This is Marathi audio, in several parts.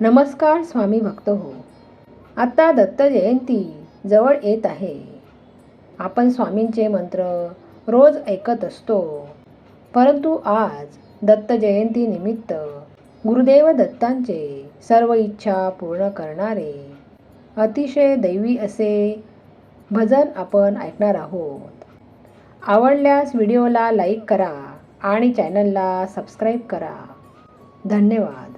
नमस्कार स्वामी भक्त हो. आत्ता दत्त जयंती जवळ येत आहे. आपण स्वामींचे मंत्र रोज ऐकत असतो. परंतु आज दत्त जयंती निमित्त गुरुदेव दत्तांचे सर्व इच्छा पूर्ण करणारे अतिशय दैवी असे भजन आपण ऐकणार आहोत. आवडल्यास व्हिडिओला लाईक करा आणि चॅनलला सबस्क्राईब करा. धन्यवाद.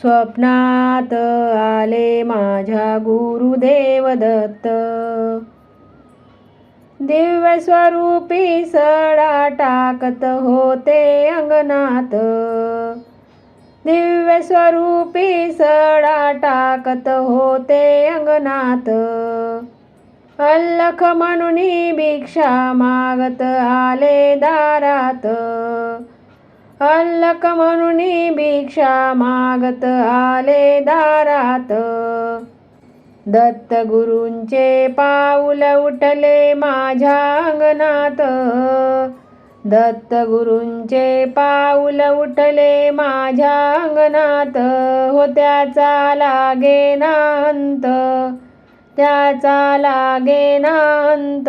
स्वप्नात आले माझ्या गुरुदेव दत्त. दिव्य स्वरूपी सडा टाकत होते अंगणात. दिव्य स्वरूपी सडा टाकत होते अंगणात. अल्लख म्हणून भिक्षा मागत आले दारात. हल्लक म्हणून भिक्षा मागत आले दारात. दत्त गुरूंचे पाऊल उठले माझ्या अंगणात. दत्त गुरूंचे पाऊल उठले माझ्या अंगणात. हो त्याचा लागे नांत त्याचा लागे नांत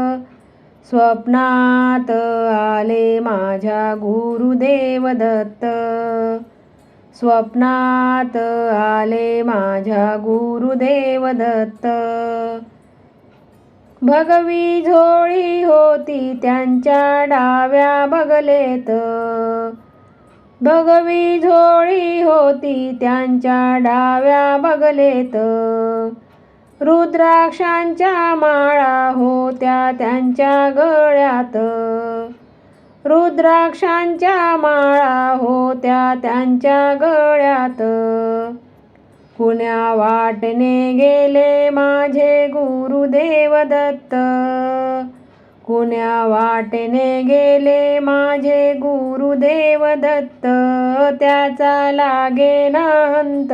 स्वप्नात आले माझ्या गुरुदेव दत्त. स्वप्नात आले माझ्या गुरुदेव दत्त. भगवी झोळी होती त्यांच्या डाव्या बगलेत. भगवी झोळी होती त्यांच्या डाव्या बगलेत. रुद्राक्षांच्या माळा होत्या त्यांच्या गळ्यात. रुद्राक्षांच्या माळा होत्या त्यांच्या गळ्यात. कुण्या वाटने गेले माझे गुरुदेव दत्त कुण्या वाटने गेले माझे गुरुदेव दत्त त्याचा लागे नांत.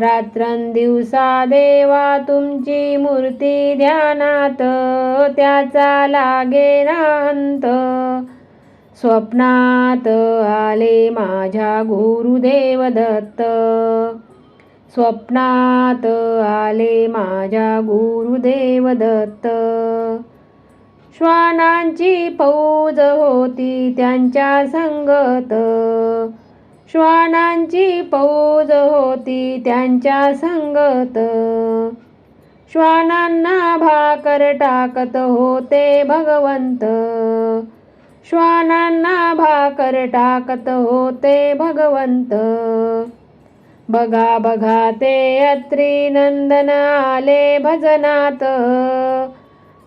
रात्रंदिवसा देवा तुमची मूर्ती ध्यानात त्याचा लागे नांत. स्वप्नात आले माझ्या गुरुदेव दत्त. स्वप्नात आले माझ्या गुरुदेव दत्त. श्वानांची फौज होती त्यांच्या संगत. श्वानांची फौज होती त्यांच्या संगत. श्वानांना भाकर टाकत होते भगवंत. श्वानांना भाकर टाकत होते भगवंत. बघा बघा ते अत्री नंदन आले भजनात.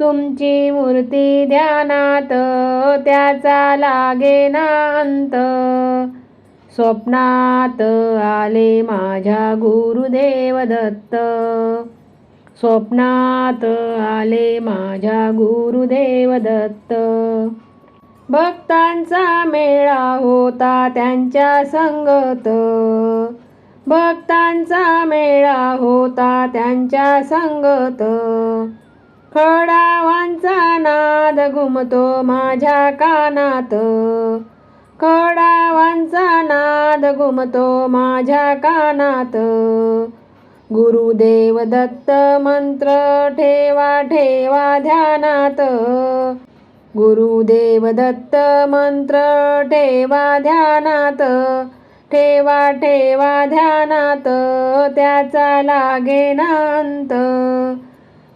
तुमची मूर्ती ध्यानात त्याचा लागे अंत. स्वप्नात आले माझ्या गुरुदेव दत्त. स्वप्नात आले माझ्या गुरुदेव दत्त. भक्तांचा मेळा होता त्यांच्या संगत. भक्तांचा मेळा होता त्यांच्या संगत. खडावांचा नाद घुमतो माझ्या कानात. खडावांचा नाद घुमतो माझ्या कानात. गुरुदेव दत्त मंत्र ठेवा ठेवा ध्यानात. गुरुदेव दत्त मंत्र ठेवा ध्यानात. ठेवा ठेवा ध्यानात त्याचा लागेनांत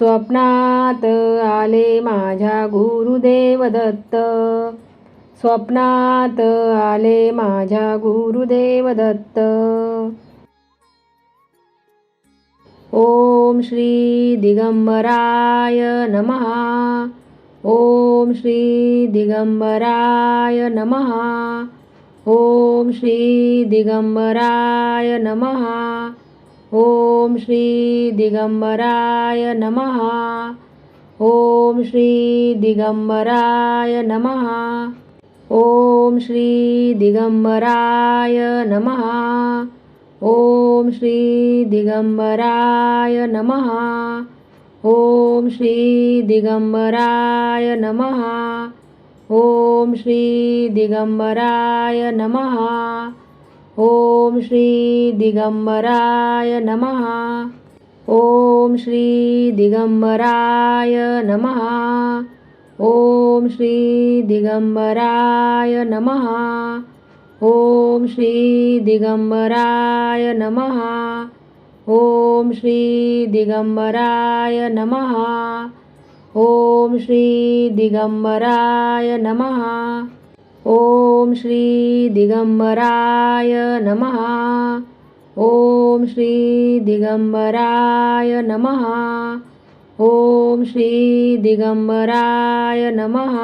स्वप्नात आले माझ्या गुरुदेव दत्त. स्वप्नात आले माझ्या गुरुदेव दत्त. ओम श्री दिगंबराय नमः. ओम श्री दिगंबराय नमः. ओम श्री दिगंबराय नमः. ओम श्री दिगंबराय नमः। ओम श्री दिगंबराय नमः। ओम श्री दिगंबराय नमः। ओम श्री दिगंबराय नमः। ओम श्री दिगंबराय नमः। ओम श्री दिगंबराय नमः। ओम श्री दिगंबराय नमः। ओम श्री दिगंबराय नमः। ओम श्री दिगंबराय नमः। ओम श्री दिगंबराय नमः। ओम श्री दिगंबराय नमः। ओम श्री दिगंबराय नमः। ओम श्री दिगंबराय नमः। ओम श्री दिगंबराय नमः। ओम श्री दिगंबराय नमः।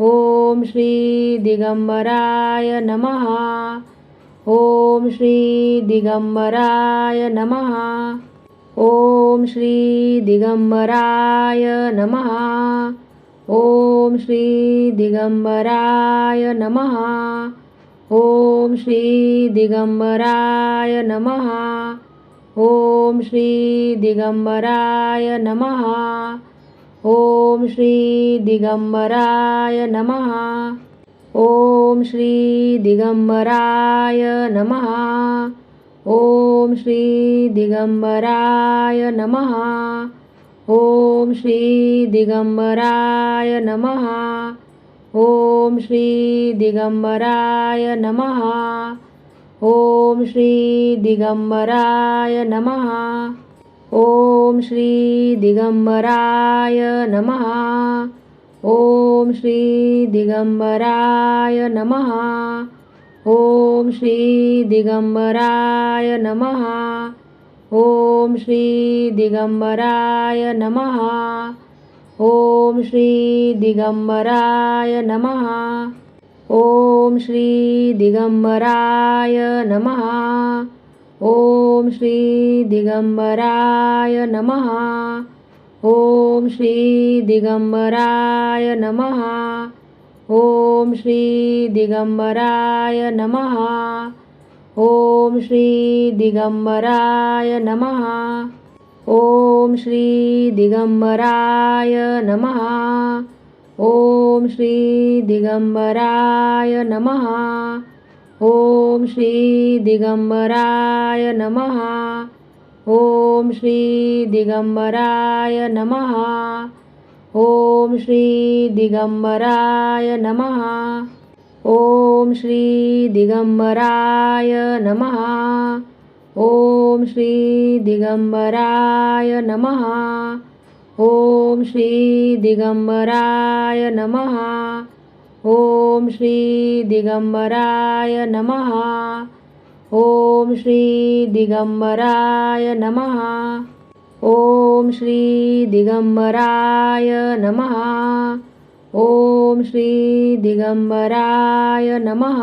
ओम श्री दिगंबराय नमः। ओम श्री दिगंबराय नमः। ओम श्री दिगंबराय नमः। ओम श्री दिगंबराय नमः। ओम श्री दिगंबराय नमः। ओम श्री दिगंबराय नमः। ओम श्री दिगंबराय नमः। ओम श्री दिगंबराय नमः। ओम श्री दिगंबराय नमः। ॐ श्री दिगम्बराय नमः। ॐ श्री दिगम्बराय नमः। ॐ श्री दिगम्बराय नमः। ॐ श्री दिगम्बराय नमः। ॐ श्री दिगम्बराय नमः। ॐ श्री दिगम्बराय नमः। ओम श्री दिगंबराय नमः। ओम श्री दिगंबराय नमः। ओम श्री दिगंबराय नमः। ओम श्री दिगंबराय नमः। ओम श्री दिगंबराय नमः। ओम श्री दिगंबराय नमः। ओम श्री दिगंबराय नमः। ओम श्री दिगंबराय नमः। ओम श्री दिगंबराय नमः। ओम श्री दिगंबराय नमः। ओम श्री दिगंबराय नमः। ओम श्री दिगंबराय नमः। ओम श्री दिगंबराय नमः। ओम श्री दिगंबराय नमः। ओम श्री दिगंबराय नमः। ओम श्री दिगंबराय नमः। ओम श्री दिगंबराय नमः। ओम श्री दिगंबराय नमः। ओम श्री दिगंबराय नमः।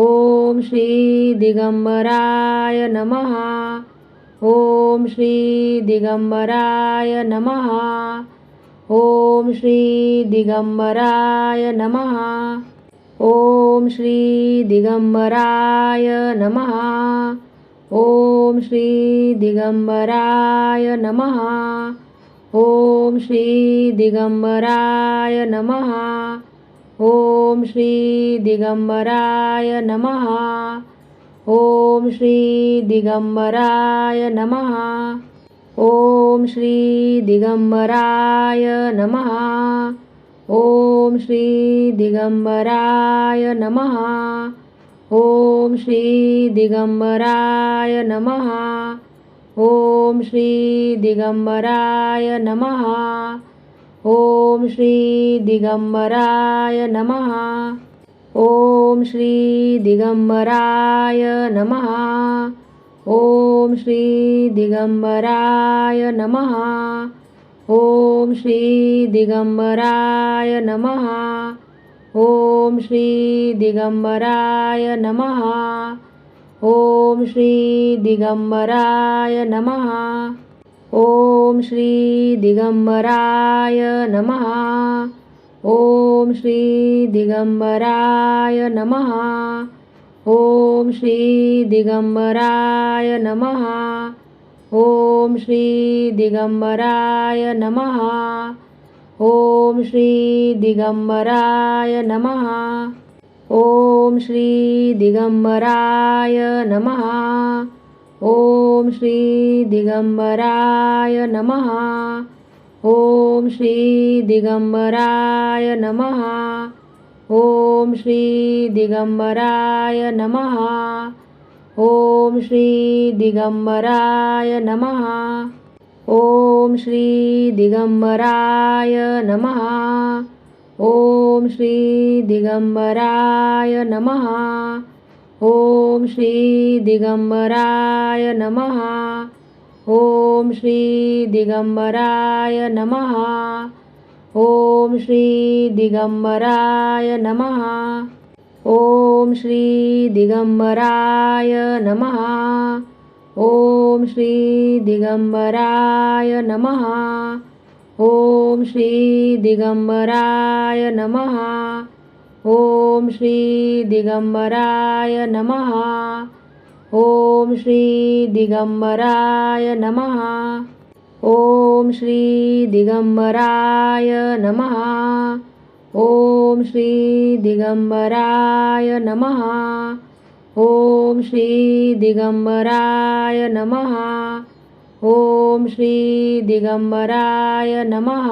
ओम श्री दिगंबराय नमः। ओम श्री दिगंबराय नमः। ओम श्री दिगंबराय नमः। ओम श्री दिगंबराय नमः। ओम श्री दिगंबराय नमः। ओम श्री दिगंबराय नमः। ओम श्री दिगंबराय नमः। ओम श्री दिगंबराय नमः। ओम श्री दिगंबराय नमः। ओम श्री दिगंबराय नमः। ओम श्री दिगंबराय नमः। ओम श्री दिगंबराय नमः। ओम श्री दिगंबराय नमः। ओम श्री दिगंबराय नमः। ओम श्री दिगंबराय नमः। ओम श्री दिगंबराय नमः। ओम श्री दिगंबराय नमः। ओम श्री दिगंबराय नमः। ओम श्री दिगंबराय नमः। ओम श्री दिगंबराय नमः। ओम श्री दिगंबराय नमः। ओम श्री दिगंबराय नमः। ओम श्री दिगंबराय नमः। ओम श्री दिगंबराय नमः। ओम श्री दिगंबराय नमः। ओम श्री दिगंबराय नमः। ओम श्री दिगंबराय नमः। ओम श्री दिगंबराय नमः। ओम श्री दिगंबराय नमः। ओम श्री दिगंबराय नमः। ओम श्री दिगंबराय नमः। ओम श्री दिगंबराय नमः। ओम श्री दिगंबराय नमः। ओम श्री दिगंबराय नमः। ओम श्री दिगंबराय नमः। ओम श्री दिगंबराय नमः। ओम श्री दिगंबराय नमः। ओम श्री दिगंबराय नमः। ओम श्री दिगंबराय नमः। ओम श्री दिगंबराय नमः। ओम श्री दिगंबराय नमः। ओम श्री दिगंबराय नमः।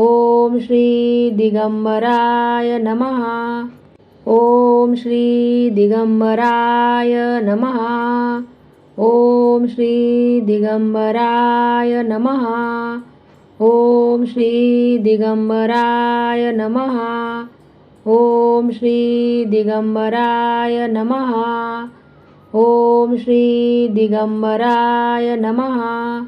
ओम श्री दिगंबराय नमः। ओम श्री दिगंबराय नमः। ओम श्री दिगंबराय नमः। ओम श्री दिगंबराय नमः। ओम श्री दिगंबराय नमः। ओम श्री दिगंबराय नमः.